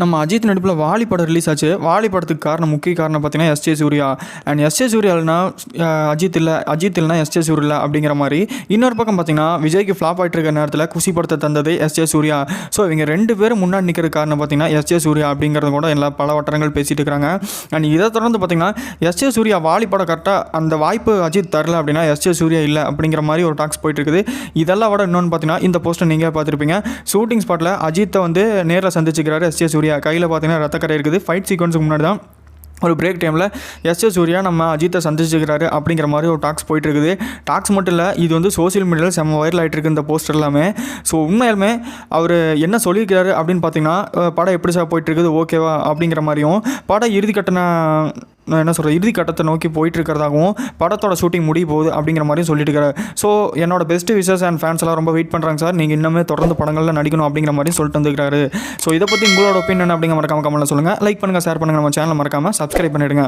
நம்ம அஜித் நடிப்பில் வாலி படம் ரிலீஸ் ஆச்சு. வாலி படத்துக்கு காரணம் முக்கிய காரணம் பார்த்தீங்கன்னா SJ Suriya. And S J Suriya இல்லைனா அஜித் இல்லை அஜித் இல்லைனா எஸ்ஜே சூர்யா இல்லை அப்படிங்கிற மாதிரி. இன்னொரு பக்கம் பார்த்தீங்கன்னா விஜய்க்கு ஃப்ளாப் ஆகிட்டு இருக்க நேரத்தில் குசி படத்தை தந்தது எஸ்ஜே சூர்யா. ஸோ இவங்க ரெண்டு பேரும் முன்னாடி நிற்கிற காரணம் பார்த்தீங்கன்னா எஸ்ஜே சூர்யா அப்படிங்கிறது கூட எல்லா பல வட்டங்கள் பேசிட்டு இருக்கிறாங்க அண்ட் இதை தொடர்ந்து பார்த்தீங்கன்னா எஸ்ஜே சூர்யா வாலி படம் கரெக்டாக அந்த வாய்ப்பு அஜித் தரல அப்படின்னா எஸ்ஜே சூர்யா இல்லை அப்படிங்கிற மாதிரி ஒரு டாக்ஸ் போயிட்டு இருக்குது. இதெல்லாம் விட இன்னொன்று பார்த்தீங்கன்னா இந்த போஸ்ட்டை நீங்கள் பார்த்துருப்பீங்க. ஷூட்டிங் ஸ்பாட்டில் அஜித்தை வந்து நேரில் சந்திச்சுக்கிறாரு எஸ்ஜே சூர்யா. சூர்யா கையில் பார்த்தீங்கன்னா ரத்தக்கரை இருக்குது. ஃபைட் சீக்வன்ஸுக்கு முன்னாடி தான் ஒரு பிரேக் டைமில் எஸ் எஸ் சூர்யா நம்ம அஜித்தை சந்திச்சுக்கிறாரு அப்படிங்கிற மாதிரி ஒரு டாக்ஸ் போயிட்டுருக்குது டாக்ஸ் மட்டும் இல்லை இது வந்து சோஷியல் மீடியாவில் செம்ம வைரல் ஆகிட்டு இருக்கு இந்த போஸ்டர் எல்லாமே. ஸோ உண்மையாலுமே அவர் என்ன சொல்லியிருக்கிறாரு அப்படின்னு பார்த்தீங்கன்னா படம் எப்படி சார் போயிட்டு இருக்குது? ஓகேவா அப்படிங்கிற மாதிரியும். படம் இறுதி கட்டண என்ன சொல்கிறேன் இறுதி கட்டத்தை நோக்கி போயிட்டு இருக்கிறதாகவும் படத்தோட ஷூட்டிங் முடிய போகுது அப்படிங்கிற மாதிரியும் சொல்லிட்டு இருக்காரு. ஸோ என்னோட பெஸ்ட் விஷஸ் அண்ட் ஃபேன்ஸ் எல்லாம் ரொம்ப வெயிட் பண்ணுறாங்க சார் நீங்கள் இன்னுமே தொடர்ந்து படங்களில் நடிக்கணும் அப்படிங்கிற மாதிரி சொல்லிட்டு வந்துருக்காரு. ஸோ இதை பற்றி உங்களோட ஒப்பீனியன் அப்படிங்கிற மறக்காம கமெண்ட்டில் சொல்லுங்கள் லைக் பண்ணுங்கள் ஷேர் பண்ணுங்கள் நம்ம சேனல் மறக்காமல் சப்ஸ்கிரைப் பண்ணிவிடுங்க